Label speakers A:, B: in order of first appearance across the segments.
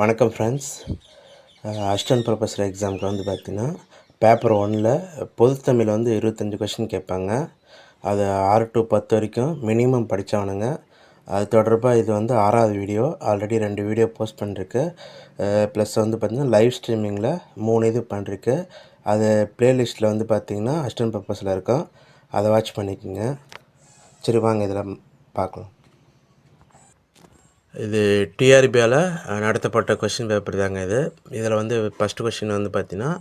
A: வணக்கம் friends assistant professor எக்ஸாமுக்கு வந்து பார்த்திங்கன்னா பேப்பர் ஒன்னில் பொதுத்தமிழ் வந்து இருபத்தஞ்சி கொஷின் கேட்பாங்க. அது ஆறு டு பத்து வரைக்கும் மினிமம் படித்தவனுங்க அது தொடர்பாக இது வந்து ஆறாவது வீடியோ ஆல்ரெடி ரெண்டு வீடியோ போஸ்ட் பண்ணிருக்கு. ப்ளஸ் வந்து பார்த்திங்கன்னா லைவ் ஸ்ட்ரீமிங்கில் மூணு இது பண்ணிருக்கு. அது ப்ளேலிஸ்ட்டில் வந்து பார்த்திங்கன்னா அசிஸ்டன்ட் ப்ரொஃபஸரில் இருக்கும். அதை வாட்ச் பண்ணிக்கோங்க. சரி வாங்க இதில் பார்க்கலாம் இது டிஆர்பியால் நடத்தப்பட்ட கொஷின் பேப்பர் தாங்க இது. இதில் வந்து ஃபஸ்ட்டு கொஷின் வந்து பார்த்திங்கன்னா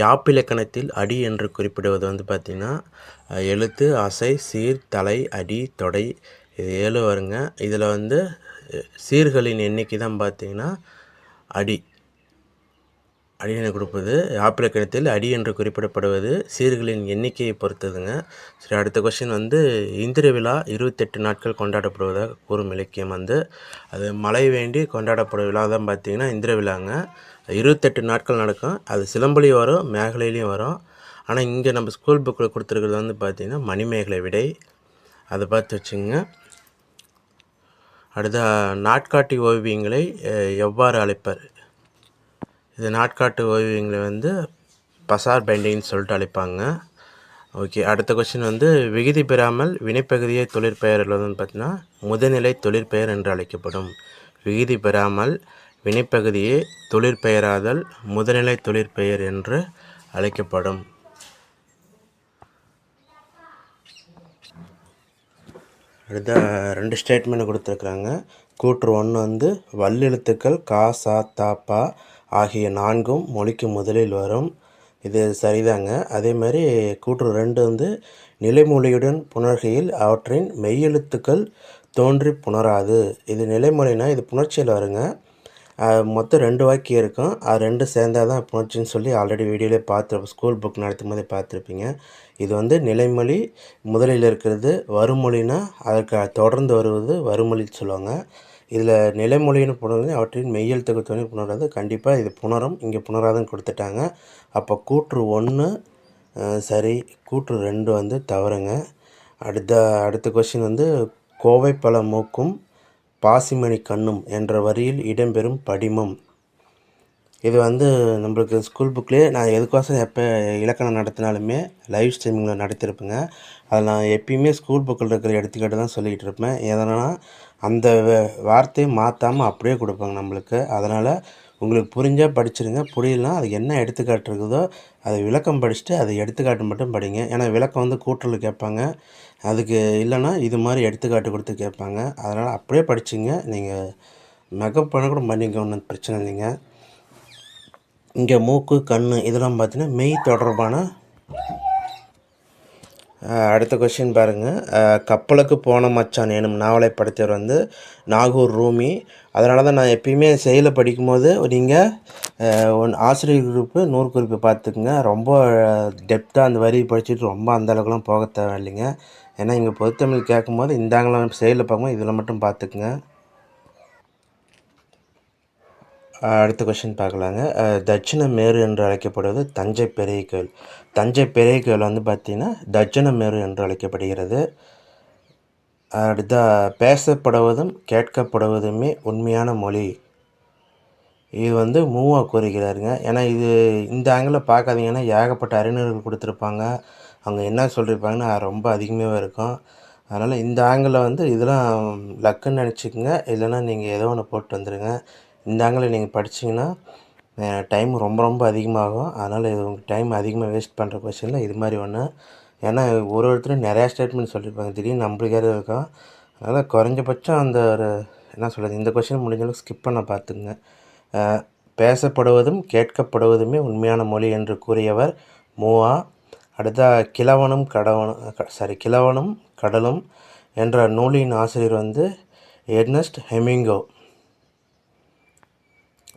A: யாப்பிலக்கணத்தில் அடி என்று குறிப்பிடுவது வந்து பார்த்திங்கன்னா எழுத்து அசை சீர் தலை அடி தொடை இது ஏழு வருங்க. இதில் வந்து சீர்களின் எண்ணிக்கை தான் பார்த்திங்கன்னா அடி. அடியினை கொடுப்பது யாப்பிலக்கணத்தில் அடி என்று குறிப்பிடப்படுவது சீர்களின் எண்ணிக்கையை பொறுத்ததுங்க. சரி அடுத்த கொஷின் வந்து இந்திர விழா இருபத்தெட்டு நாட்கள் கொண்டாடப்படுவதாக கூறும் இலக்கியம் வந்து அது மழை வேண்டி கொண்டாடப்படும் விழா தான் பார்த்திங்கன்னா இந்திர விழாங்க. இருபத்தெட்டு நாட்கள் நடக்கும். அது சிலம்புலையும் வரும் மேகலையிலையும் வரும். ஆனால் இங்கே நம்ம ஸ்கூல் புக்கில் கொடுத்துருக்கிறது வந்து பார்த்திங்கன்னா மணிமேகலை விடை. அதை பார்த்து வச்சுங்க. அடுத்த நாட்காட்டி ஓவியங்களை எவ்வாறு அழைப்பர்? இது நாட்காட்டு ஓவியங்களை வந்து பசார் பைண்டிங்னு சொல்லிட்டு அழைப்பாங்க. ஓகே அடுத்த கொஸ்டின் வந்து விகுதி பெறாமல் வினைப்பகுதியை தொழிற்பெயர் உள்ளதுன்னு பார்த்திங்கன்னா முதநிலை தொழிற்பெயர் என்று அழைக்கப்படும். விகுதி பெறாமல் வினைப்பகுதியை தொழிற்பெயராதல் முதநிலை தொழிற்பெயர் என்று அழைக்கப்படும். அடுத்த ரெண்டு ஸ்டேட்மெண்ட் கொடுத்துருக்குறாங்க. கூற்று ஒன்று வந்து வல்லெழுத்துக்கள் கா சா தா பா ஆகிய நான்கும் மொழிக்கு முதலில் வரும். இது சரிதாங்க. அதே மாதிரி கூற்று ரெண்டு வந்து நிலைமொழியுடன் புணர்கையில் அவற்றின் மெய்யெழுத்துக்கள் தோன்றி புணராது. இது நிலைமொழினா இது புணர்ச்சியில் வருங்க. மொத்தம் ரெண்டு வாக்கியம் இருக்கும். அது ரெண்டு சேர்ந்தால் தான் புணர்ச்சின்னு சொல்லி ஆல்ரெடி வீடியோவிலே பார்த்து ஸ்கூல் புக் நடத்தும் போதே பார்த்துருப்பீங்க. இது வந்து நிலைமொழி முதலில் இருக்கிறது வருமொழினா அதற்கு தொடர்ந்து வருவது வருமொழின்னு சொல்லுவாங்க. இதில் நிலைமொழின்னு புணர்ந்து அவற்றின் மெய்யல் துணை புணராது கண்டிப்பாக இது புணரும். இங்கே புணராதுன்னு கொடுத்துட்டாங்க. அப்போ கூற்று ஒன்று சரி கூற்று ரெண்டு வந்து தவறுங்க. அடுத்த அடுத்த கொஷின் வந்து கோவை பல மூக்கும் பாசிமணி கண்ணும் என்ற வரியில் இடம்பெறும் படிமம். இது வந்து நம்மளுக்கு ஸ்கூல் புக்லேயே நான் எதுக்கோசம் எப்போ இலக்கணம் நடத்தினாலுமே லைவ் ஸ்ட்ரீமிங்கில் நடத்திருப்பேங்க அதில் நான் எப்பயுமே ஸ்கூல் புக்கில் இருக்கிற எடுத்துக்காட்டு தான் சொல்லிகிட்டு இருப்பேன். எதனால் அந்த வார்த்தையை மாற்றாமல் அப்படியே கொடுப்பாங்க நம்மளுக்கு. அதனால் உங்களுக்கு புரிஞ்சால் படிச்சிருங்க. புரியலாம் அது என்ன எடுத்துக்காட்டு இருக்குதோ அதை விளக்கம் படிச்சுட்டு அதை எடுத்துக்காட்டு மட்டும் படிங்க. ஏன்னா விளக்கம் வந்து கூட்டலில் கேட்பாங்க. அதுக்கு இல்லைன்னா இது மாதிரி எடுத்துக்காட்டு கொடுத்து கேட்பாங்க. அதனால் அப்படியே படிச்சிங்க. நீங்கள் மெகப் பண்ண கூட பண்ணிக்க ஒன்றும் பிரச்சனை இல்லைங்க. இங்கே மூக்கு கண் இதெல்லாம் பார்த்தீங்கன்னா மெய் தொடர்பான அடுத்த கொஷின் பாருங்கள் கப்பலுக்கு போன மச்சான் எனும் நாவலை படைத்தவர் வந்து நாகூர் ரூமி. அதனால தான் நான் எப்பயுமே செயலில் படிக்கும்போது நீங்கள் ஒன் ஆசிரியர் குறிப்பு நூறு குறிப்பு பார்த்துக்குங்க. ரொம்ப டெப்த்தாக அந்த வரி படிச்சுட்டு ரொம்ப அந்த அளவுக்குலாம் போக தேவையில்லைங்க. ஏன்னா இங்கே பொதுத்தமிழ் கேட்கும்போது இந்தாங்களாம் செயலில் பார்க்கும்போது இதில் மட்டும் பார்த்துக்குங்க. அடுத்த கொஷின் பார்க்கலாங்க. தட்சிண மேரு என்று அழைக்கப்படுவது தஞ்சை பெரிய கோயில். தஞ்சை பெரிய கோயில் வந்து பார்த்திங்கன்னா தட்சிண மேரு என்று அழைக்கப்படுகிறது. அடுத்த பேசப்படுவதும் கேட்கப்படுவதுமே உண்மையான மொழி. இது வந்து மூவாக கூறுகிறாருங்க. ஏன்னா இது இந்த ஆங்கிளில் பார்க்காதீங்கன்னா ஏகப்பட்ட அறிஞர்கள் கொடுத்துருப்பாங்க. அவங்க என்ன சொல்லியிருப்பாங்கன்னா ரொம்ப அதிகமாகவே இருக்கும். அதனால் இந்த ஆங்கிளில் வந்து இதெல்லாம் லக்குன்னு நினச்சிக்கோங்க. இல்லைன்னா நீங்கள் ஏதோ ஒன்று போட்டு வந்துடுங்க இந்த ஆங்கிளில் நீங்கள் படிச்சிங்கன்னா டைம் ரொம்ப ரொம்ப அதிகமாகும். அதனால் இது உங்கள் டைம் அதிகமாக வேஸ்ட் பண்ணுற கொஷனில் இது மாதிரி ஒன்று ஏன்னா ஒரு ஒருத்தரும் நிறையா ஸ்டேட்மெண்ட் சொல்லியிருப்பாங்க திடீர்னு நம்மளுக்காக இருக்கும். அதனால் குறைஞ்சபட்சம் அந்த ஒரு என்ன சொல்கிறது இந்த கொஷின் முடிஞ்சளவுக்கு ஸ்கிப் பண்ண பார்த்துங்க பேசப்படுவதும் கேட்கப்படுவதுமே உண்மையான மொழி என்று கூறியவர் மூவா. அடுத்த கிழவனும் கடவனும் சாரி கிழவனும் கடலும் என்ற நூலின் ஆசிரியர் வந்து எர்னஸ்ட் ஹெமிங்கோ.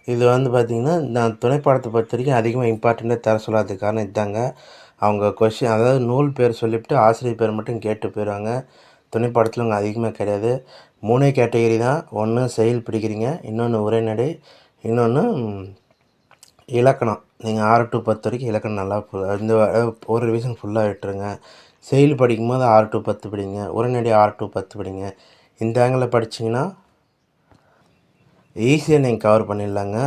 A: இது வந்து பார்த்திங்கன்னா நான் துணைப்பாடத்தை பொறுத்த வரைக்கும் அதிகமாக இம்பார்ட்டண்ட்டாக தர சொல்லாததுக்கு காரணம் இதுதாங்க அவங்க கொஷின் அதாவது நூல் பேர் சொல்லிவிட்டு ஆசிரியர் பேர் மட்டும் கேட்டு போயிடுவாங்க. துணைப்பாடத்தில் அவங்க அதிகமாக கிடையாது. மூணே கேட்டகரி தான். ஒன்று செயல் பிடிக்கிறீங்க இன்னொன்று உரைநடை இன்னொன்று இலக்கணம். நீங்கள் ஆறு டு பத்து வரைக்கும் இலக்கணம் நல்லா இந்த ஒரு ரிவிஷன் ஃபுல்லாக விட்டுருங்க. செயல் படிக்கும்போது ஆறு டு பத்து படிங்க உரைநடை ஆறு டு பத்து படிங்க. இந்த ஆங்கிளில் படிச்சிங்கன்னா ஈஸியாக நீங்கள் கவர் பண்ணிடலாங்க.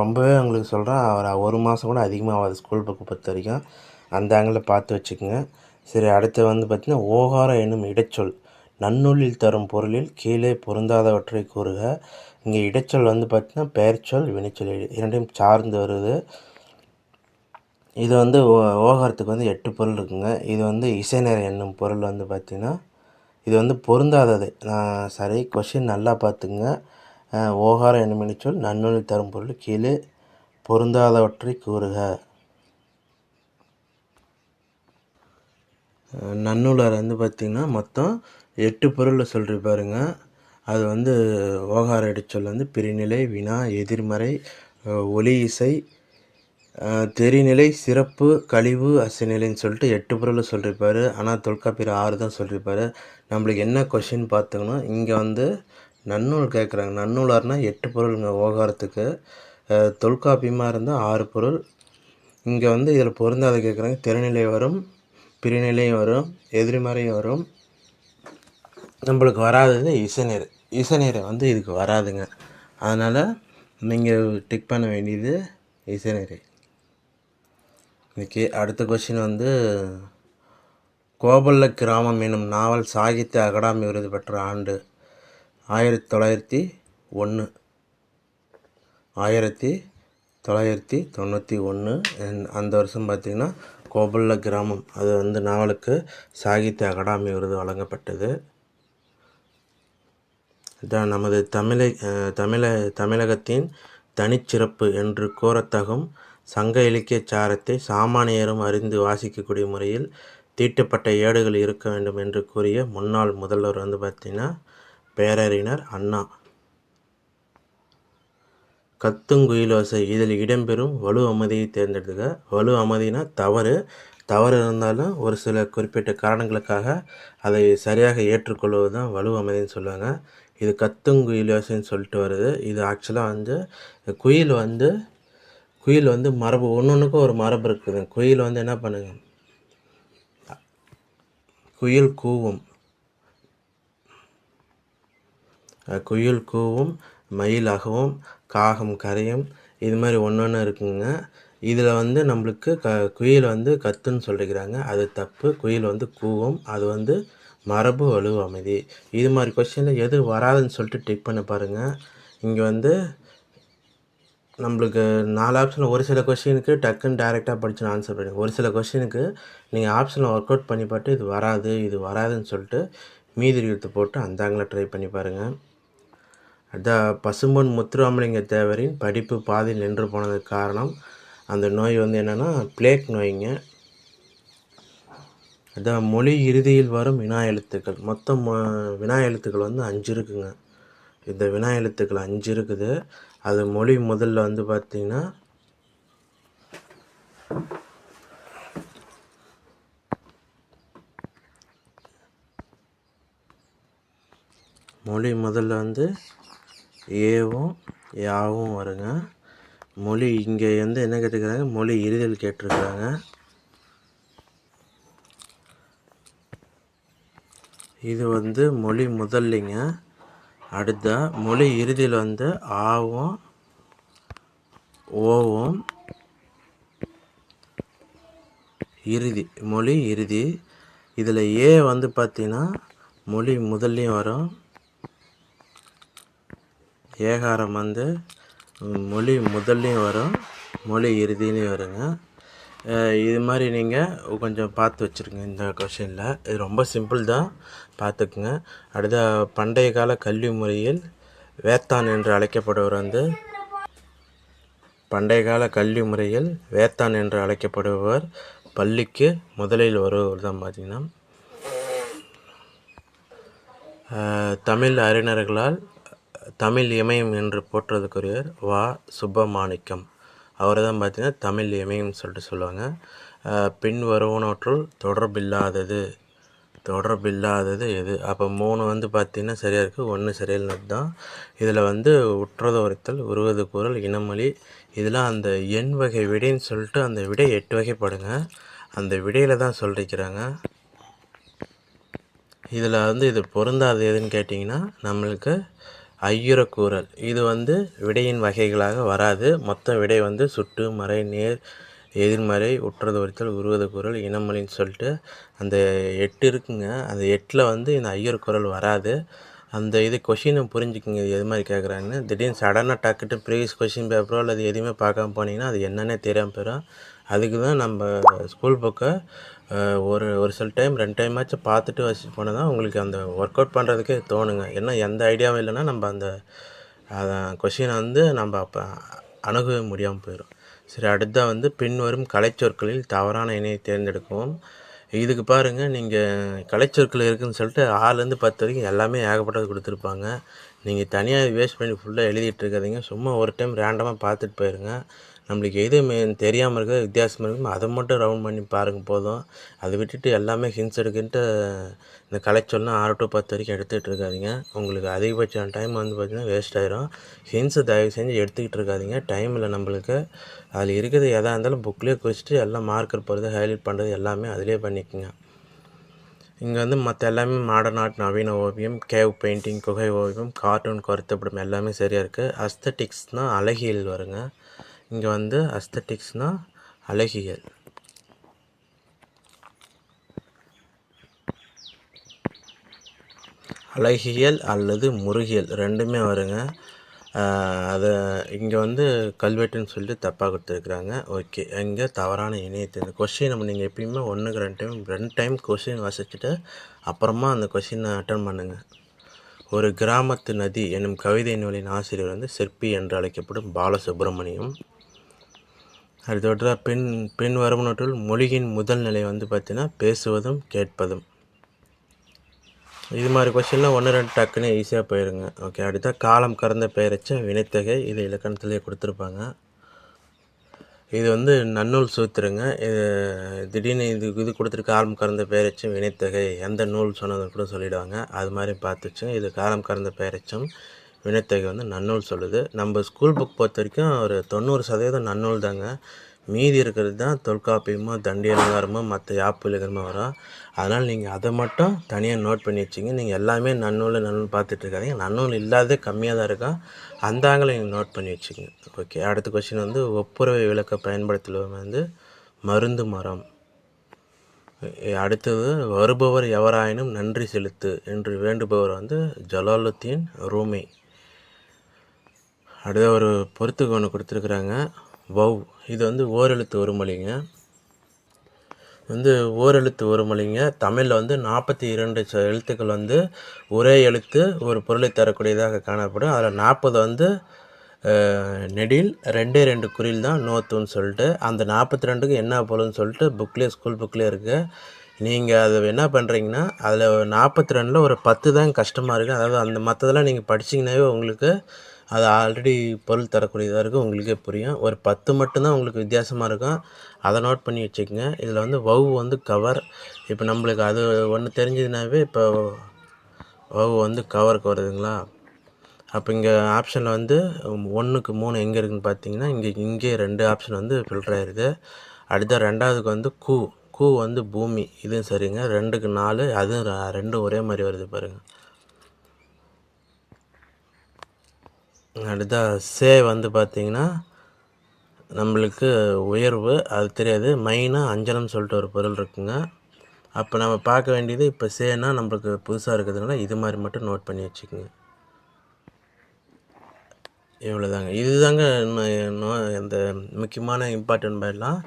A: ரொம்பவே உங்களுக்கு சொல்கிறேன் ஒரு ஒரு மாதம் கூட அதிகமாக ஆகாது ஸ்கூல் புக்கு பொறுத்த வரைக்கும். அந்த ஆங்கிளில் பார்த்து வச்சுக்கோங்க. சரி அடுத்து வந்து பார்த்திங்கன்னா ஓகாரம் என்னும் இடைச்சொல். நன்னூலில் தரும் பொருளில் கீழே பொருந்தாதவற்றை கூறுக. இங்கே இடைச்சொல் வந்து பார்த்திங்கன்னா பெயர்ச்சொல் வினைச்சொல் இரண்டையும் சார்ந்து வருது. இது வந்து ஓ ஓகாரத்துக்கு வந்து எட்டு பொருள் இருக்குங்க. இது வந்து இசைநேர என்னும் பொருள் வந்து பார்த்திங்கன்னா இது வந்து பொருந்தாதது. நான் சரி கொஷின் நல்லா பார்த்துங்க ஓகார என்னும் சொல் நன்னூலில் தரும் பொருள் கீழே பொருந்தாதவற்றை கூறுக. நன்னூலர் வந்து பார்த்திங்கன்னா மொத்தம் எட்டு பொருளை சொல்லியிருப்பாருங்க அது வந்து ஓகார இடைச்சொல் வந்து பிரிநிலை வினா எதிர்மறை ஒலி இசை தெரிநிலை சிறப்பு கழிவு அசைநிலைன்னு சொல்லிட்டு எட்டு பொருளை சொல்லியிருப்பாரு ஆனால் தொல்காப்பியர் ஆறு தான் சொல்லியிருப்பாரு நம்மளுக்கு என்ன கொஷின் பார்த்துக்கணும் இங்கே வந்து நன்னூல் கேட்குறாங்க. நன்னூலார்னால் எட்டு பொருளுங்க ஓகாரத்துக்கு. தொல்காப்பியமாக இருந்தால் ஆறு பொருள். இங்கே வந்து இதில் பொருந்தாத கேட்குறாங்க. திறநிலை வரும் பிரிநிலையும் வரும் எதிர்மறையும் வரும். நம்மளுக்கு வராதது இசைநீர். இசைநீரை வந்து இதுக்கு வராதுங்க. அதனால் நீங்கள் டிக் பண்ண வேண்டியது இசைநீரை. ஓகே அடுத்த கொஷின் வந்து கோபல்ல கிராமம் எனும் நாவல் சாகித்ய அகாடமி விருது பெற்ற ஆண்டு. ஆயிரத்தி தொள்ளாயிரத்தி ஒன்று ஆயிரத்தி தொள்ளாயிரத்தி தொண்ணூற்றி ஒன்று அந்த வருஷம் பார்த்திங்கன்னா கோபல்ல கிராமம். அது வந்து நாவலுக்கு சாகித்ய அகாடமி விருது வழங்கப்பட்டது. இதான் நமது தமிழை தமிழ தமிழகத்தின் தனிச்சிறப்பு என்று கூறத்தகும் சங்க இலக்கிய சாரத்தை சாமானியரும் அறிந்து வாசிக்கக்கூடிய முறையில் தீட்டப்பட்ட ஏடுகள் இருக்க வேண்டும் என்று கூறிய முன்னாள் முதல்வர் வந்து பார்த்திங்கன்னா பேரறிஞர் அண்ணா. கத்துங்குயிலோசை இதில் இடம்பெறும் வலு அமைதியை தேர்ந்தெடுத்துக்க வலு அமைதினா தவறு. தவறு இருந்தாலும் ஒரு சில குறிப்பிட்ட காரணங்களுக்காக அதை சரியாக ஏற்றுக்கொள்வது தான் வலு அமைதின்னு சொல்லுவாங்க. இது கத்துங்குயிலோசைன்னு சொல்லிட்டு வருது. இது ஆக்சுவலாக வந்து குயில் வந்து குயில் வந்து மரபு ஒன்று ஒன்றுக்கும் ஒரு மரபு இருக்குது குயில் வந்து என்ன பண்ணுங்க? குயில் கூவும். குயில் கூவும் மயில் அகவும் காகம் கரையும் இது மாதிரி ஒன்று ஒன்று இருக்குங்க. இதில் வந்து நம்மளுக்கு க குயில் வந்து கத்துன்னு சொல்லிக்கிறாங்க. அது தப்பு. குயில் வந்து கூவும். அது வந்து மரபு வலு அமைதி. இது மாதிரி கொஷினில் எது வராதுன்னு சொல்லிட்டு டிக் பண்ண பாருங்கள் இங்கே வந்து நம்மளுக்கு நாலு ஆப்ஷனில் ஒரு சில கொஷினுக்கு டக்குன்னு டேரெக்டாக படிச்சு ஆன்சர் பண்ணுங்க ஒரு சில கொஷினுக்கு நீங்கள் ஆப்ஷனில் ஒர்க் அவுட் பண்ணி பார்த்து இது வராது இது வராதுன்னு சொல்லிட்டு மீதி எழுத்து போட்டு அந்த ட்ரை பண்ணி பாருங்கள் த பசும்பொன் முத்துராமலிங்க தேவரின் படிப்பு பாதி நின்று போனதுக்கு காரணம் அந்த நோய் வந்து என்னென்னா பிளேக் நோய்ங்க. த மொழி இறுதியில் வரும் வினா எழுத்துக்கள். மொத்தம் வினா எழுத்துக்கள் வந்து அஞ்சு இருக்குங்க. இந்த வினா எழுத்துக்கள் அஞ்சு இருக்குது. அது மொழி முதல்ல வந்து பார்த்திங்கன்னா மொழி முதல்ல வந்து ஏவும் யாவும் வருங்க. மொழி இங்கே வந்து என்ன கேட்டுக்கிறாங்க மொழி இறுதியில் கேட்டிருக்கிறாங்க. இது வந்து மொழி முதல்லிங்க. அடுத்த மொழி இறுதியில் வந்து ஆவும் ஓவும். இறுதி மொழி இறுதி. இதில் ஏ வந்து பார்த்திங்கன்னா மொழி முதல்லையும் வரும். ஏகாரம் வந்து மொழி முதல்லையும் வரும் மொழி இறுதியிலையும் வருங்க. இது மாதிரி நீங்கள் கொஞ்சம் பார்த்து வச்சுருங்க இந்த கொஷினில் இது ரொம்ப சிம்பிள் தான் பார்த்துக்குங்க. அடுத்த பண்டைய கால கல்வி முறையில் வேத்தான் என்று அழைக்கப்படுவர் வந்து பண்டைய கால கல்வி முறையில் வேத்தான் என்று அழைக்கப்படுபவர் பள்ளிக்கு முதலில் வருபவர் தான் பார்த்திங்கன்னா. தமிழ் அறிஞர்களால் தமிழ் இமயம் என்று போற்றுவதற்குரியவர் வா. சுப்பமாணிக்கம். அவரை தான் பார்த்தீங்கன்னா தமிழ் இமயம்னு சொல்லிட்டு சொல்லுவாங்க. பின் வருவனவற்றுள் தொடர்பில்லாதது. தொடர்பில்லாதது எது? அப்போ மூணு வந்து பார்த்திங்கன்னா சரியாக இருக்குது ஒன்று சரியில்லைனது தான். இதில் வந்து உற்றது உரைத்தல் உருவது குரல் இனமொழி. இதெல்லாம் அந்த எண் வகை விடைன்னு சொல்லிட்டு அந்த விடை எட்டு வகைப்படுங்க. அந்த விடையில் தான் சொல்லிருக்கிறாங்க. இதில் வந்து இது பொருந்தாது எதுன்னு கேட்டிங்கன்னா நம்மளுக்கு ஐயுறக்கூறல். இது வந்து விடையின் வகைகளாக வராது. மொத்தம் விடை வந்து சுட்டு மறை நேர் எதிர்மறை உற்றது வரித்தல் உருவது குரல் இனமொழின்னு சொல்லிட்டு அந்த எட்டு இருக்குங்க. அந்த எட்டில் வந்து இந்த ஐயர் குரல் வராது. அந்த இது கொஷினை புரிஞ்சுக்குங்க. இது எது மாதிரி கேட்குறாங்கன்னு திடீர்னு சடனாக டக்குட்டு ப்ரீவியஸ் கொஷின் பேப்பரோ அல்லது எதுவுமே பார்க்காம போனீங்கன்னா அது என்னென்ன தெரியாமல் போயிடும் அதுக்கு தான் நம்ம ஸ்கூல் புக்கை ஒரு ஒரு சில டைம் ரெண்டு டைமாச்சும் பார்த்துட்டு வச்சுட்டு போனால் தான் உங்களுக்கு அந்த ஒர்க் அவுட் பண்ணுறதுக்கே தோணுங்க. ஏன்னா எந்த ஐடியாவும் இல்லைன்னா நம்ம அந்த கொஷினை வந்து நம்ம அப்போ அணுகவே முடியாமல் போயிடும் சரி அடுத்ததாக வந்து பின்வரும் கலைச்சொற்களில் தவறான இணையை தேர்ந்தெடுக்கவும். இதுக்கு பாருங்கள் நீங்கள் கலைச்சொற்கள் இருக்குதுன்னு சொல்லிட்டு ஆறுலேருந்து பத்து வரைக்கும் எல்லாமே ஏகப்பட்டது கொடுத்துருப்பாங்க. நீங்கள் தனியாக வேஸ்ட் பண்ணி ஃபுல்லாக எழுதிட்டு இருக்காதீங்க. சும்மா ஒரு டைம் ரேண்டமாக பார்த்துட்டு போயிருங்க. நம்மளுக்கு எது மே தெரியாமல் இருக்க வித்தியாசமாக இருக்கும் அதை மட்டும் ரவுண்ட் பண்ணி பாருங்கள் போதும். அதை விட்டுட்டு எல்லாமே ஹின்ஸ் எடுக்கின்ட்டு இந்த கலைச்சொல்னா ஆறு டு பத்து வரைக்கும் எடுத்துகிட்டு இருக்காதிங்க. உங்களுக்கு அதிகபட்சம் டைம் வந்து பார்த்திங்கன்னா வேஸ்ட் ஆயிரும். ஹின்ஸை தயவு செஞ்சு எடுத்துக்கிட்டு இருக்காதிங்க. டைம் இல்லை நம்மளுக்கு. அதில் இருக்கிறது எதாக இருந்தாலும் புக்லேயே குறிச்சிட்டு எல்லாம் மார்க்கர் போகிறது ஹைலைட் பண்ணுறது எல்லாமே அதிலே பண்ணிக்கோங்க. இங்கே வந்து மற்ற எல்லாமே மாடர்ன் ஆர்ட் நவீன ஓவியம் கேவ் பெயிண்டிங் குகை ஓவியம் கார்ட்டூன் கருத்துப்படம் எல்லாமே சரியாக இருக்குது அஸ்தட்டிக்ஸ்னால் அழகியல் வருங்க. இங்கே வந்து அஸ்தட்டிக்ஸ்னால் அழகியல். அழகியல் அல்லது முருகியல் ரெண்டுமே வருங்க. அதை இங்கே வந்து கல்வெட்டுன்னு சொல்லிட்டு தப்பாக கொடுத்துருக்குறாங்க. ஓகே இங்கே தவறான இணையத்தை இந்த கொஷின் நம்ம நீங்கள் எப்பயுமே ஒன்றுக்கு ரெண்டு டைம் ரெண்டு டைம் கொஷின் வாசிச்சுட்டு அப்புறமா அந்த கொஷினை அட்டன் பண்ணுங்கள் ஒரு கிராமத்து நதி என்னும் கவிதை நூலின் ஆசிரியர் வந்து சிற்பி என்று அழைக்கப்படும் பாலசுப்ரமணியம். அடுத்ததாக பின் பின் வருவனற்றுள் மொழியின் முதல் நிலை வந்து பார்த்தீங்கன்னா பேசுவதும் கேட்பதும். இது மாதிரி கொஸ்டின்லாம் ஒன்று ரெண்டு டக்குன்னு ஈஸியாக போயிருங்க. ஓகே அடுத்தா காலம் கறந்த பெயரச்ச வினைத்தகை இது இலக்கணத்துலேயே கொடுத்துருப்பாங்க. இது வந்து நன்னூல் சூத்திரங்க. இது திடீர்னு இது இது கொடுத்துருக்க காலம் கறந்த பெயரச்சும் வினைத்தகை எந்த நூல் சொன்னதுன்னு கூட சொல்லிவிடுவாங்க அது மாதிரி பார்த்துச்சுங்க இது காலம் கறந்த பெயரச்சும் வினைத்தொகை வந்து நன்னூல் சொல்லுது. நம்ம ஸ்கூல் புக் பொறுத்த வரைக்கும் ஒரு தொண்ணூறு சதவீதம் நன்னூல் தாங்க. மீதி இருக்கிறது தான் தொல்காப்பியமோ தண்டி அலங்காரமோ மற்ற யாப்பு இலக்கணமோ வரும் அதனால் நீங்கள் அதை மட்டும் தனியாக நோட் பண்ணி வச்சிங்க. நீங்கள் எல்லாமே நன்னூல் நன்னூல் பார்த்துட்டு இருக்காதீங்க. நன்னூல் இல்லாத கம்மியாக தான் இருக்கும். அந்த ஆங்கில நீங்கள் நோட் பண்ணி வச்சுங்க. ஓகே அடுத்த கொஸ்டின் வந்து ஒப்புரவை விளக்க பயன்படுத்துவது வந்து மருந்து மரம். அடுத்தது வருபவர் எவராயினும் நன்றி செலுத்து என்று வேண்டுபவர் வந்து ஜலாலுத்தீன் ரூமி. அடுத்த ஒரு பொறுத்துக்கு ஒன்று கொடுத்துருக்குறாங்க. வவ் இது வந்து ஓரெழுத்து ஒரு மொழிங்க வந்து ஓரெழுத்து ஒரு மொழிங்க தமிழில் வந்து நாற்பத்தி இரண்டு எழுத்துக்கள் வந்து ஒரே எழுத்து ஒரு பொருளை தரக்கூடியதாக காணப்படும். அதில் நாற்பது வந்து நெடில் ரெண்டே ரெண்டு குறில் தான் நோத்துன்னு சொல்லிட்டு அந்த நாற்பத்தி ரெண்டுக்கு என்ன பொருள்னு சொல்லிட்டு புக்லேயே ஸ்கூல் புக்லேயே இருக்குது நீங்கள் அதை என்ன பண்ணுறீங்கன்னா அதில் நாற்பத்தி ரெண்டில் ஒரு பத்து தான் கஷ்டமாக இருக்குது அதாவது அந்த மற்றதெல்லாம் நீங்கள் படிச்சிங்கனாவே உங்களுக்கு அது ஆல்ரெடி பொருள் தரக்கூடியதாக இருக்கும் உங்களுக்கே புரியும். ஒரு பத்து மட்டும்தான் உங்களுக்கு வித்தியாசமாக இருக்கும். அதை நோட் பண்ணி வச்சுக்கோங்க. இதில் வந்து வவ் வந்து கவர் இப்போ நம்மளுக்கு அது ஒன்று தெரிஞ்சதுனாவே இப்போ வவ் வந்து கவருக்கு வருதுங்களா? அப்போ இங்கே ஆப்ஷனில் வந்து ஒன்றுக்கு மூணு எங்கே இருக்குதுன்னு பார்த்தீங்கன்னா இங்கே இங்கே ரெண்டு ஆப்ஷன் வந்து ஃபில்டர் ஆயிடுது அடுத்த ரெண்டாவதுக்கு வந்து கூ. கூ வந்து பூமி. இதுவும் சரிங்க. ரெண்டுக்கு நாலு அதுவும் ரெண்டும் ஒரே மாதிரி வருது பாருங்கள் அடுத்தா சே வந்து பார்த்திங்கன்னா நம்மளுக்கு உயர்வு அது தெரியாது. மைனாக அஞ்சலம்னு சொல்லிட்டு ஒரு பொருள் இருக்குங்க. அப்போ நம்ம பார்க்க வேண்டியது இப்போ சேனா நம்மளுக்கு புதுசாக இருக்கிறதுனால இது மாதிரி மட்டும் நோட் பண்ணி வச்சுக்கோங்க. இவ்வளோதாங்க இதுதாங்க இந்த முக்கியமான இம்பார்ட்டன்ட் மாதிரிலாம்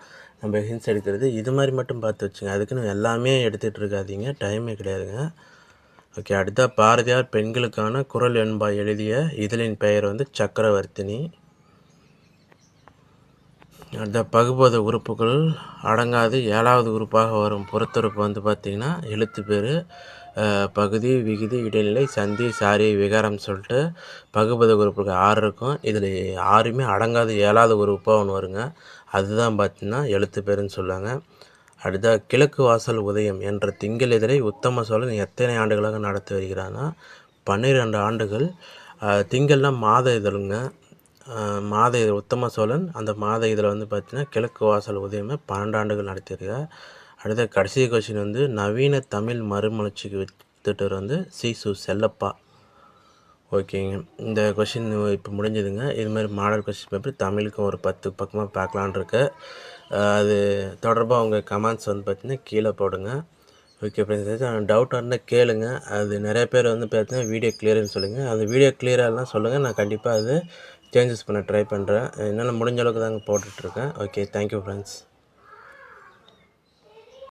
A: நம்ம ஹின்ஸ் எடுக்கிறது. இது மாதிரி மட்டும் பார்த்து வச்சுங்க அதுக்குன்னு எல்லாமே எடுத்துகிட்டு இருக்காதீங்க. டைமே கிடையாதுங்க. ஓகே அடுத்த பாரதியார் பெண்களுக்கான குரல் என்பா எழுதிய இதழின் பெயர் வந்து சக்கரவர்த்தினி. அடுத்த பகுபத உறுப்புகள் அடங்காது ஏழாவது உறுப்பாக வரும் பொறுத்துறுப்பு வந்து பார்த்திங்கன்னா எழுத்து பேர் பகுதி விகுதி இடைநிலை சந்தி சாரி விகாரம் சொல்லிட்டு பகுபத உறுப்புகள் ஆறு இருக்கும். இதில் ஆறுமே அடங்காது ஏழாவது உறுப்பாக ஒன்று வருங்க. அதுதான் பார்த்திங்கன்னா எழுத்து பேருன்னு சொல்லுவாங்க. அடுத்த கிழக்கு வாசல் உதயம் என்ற திங்கள் இதழை உத்தம சோழன் எத்தனை ஆண்டுகளாக நடத்தி வருகிறான்னா? பன்னிரெண்டு ஆண்டுகள். திங்கள்லாம் மாத இதழுங்க. மாத இதழ் உத்தம சோழன் அந்த மாத இதில் வந்து பார்த்திங்கன்னா கிழக்கு வாசல் உதயமே பன்னெண்டு ஆண்டுகள் நடத்தியிருக்கார் அடுத்த கடைசி கொஸ்டின் வந்து நவீன தமிழ் மறுமலர்ச்சிக்கு திட்டர் வந்து சி. சு. செல்லப்பா. ஓகேங்க. இந்த கொஷின் இப்போ முடிஞ்சதுங்க. இது மாதிரி மாடல் கொஷின் பேப்பர் தமிழுக்கும் ஒரு பத்து பக்கமாக பார்க்கலான் இருக்கேன் அது தொடர்பாக உங்கள் கமெண்ட்ஸ் வந்து பார்த்தீங்கன்னா கீழே போடுங்க. ஓகே ஃப்ரெண்ட்ஸ் ஏதாச்சும் டவுட்டாக இருந்தால் கேளுங்க. அது நிறைய பேர் வந்து பார்த்தீங்கன்னா வீடியோ கிளியர்னு சொல்லுங்கள் அந்த வீடியோ கிளியராகலாம் சொல்லுங்கள் நான் கண்டிப்பாக அது சேஞ்சஸ் பண்ண ட்ரை பண்ணுறேன் என்னால் முடிஞ்ச அளவுக்கு தாங்க போட்டுட்ருக்கேன் ஓகே தேங்க்யூ ஃப்ரெண்ட்ஸ்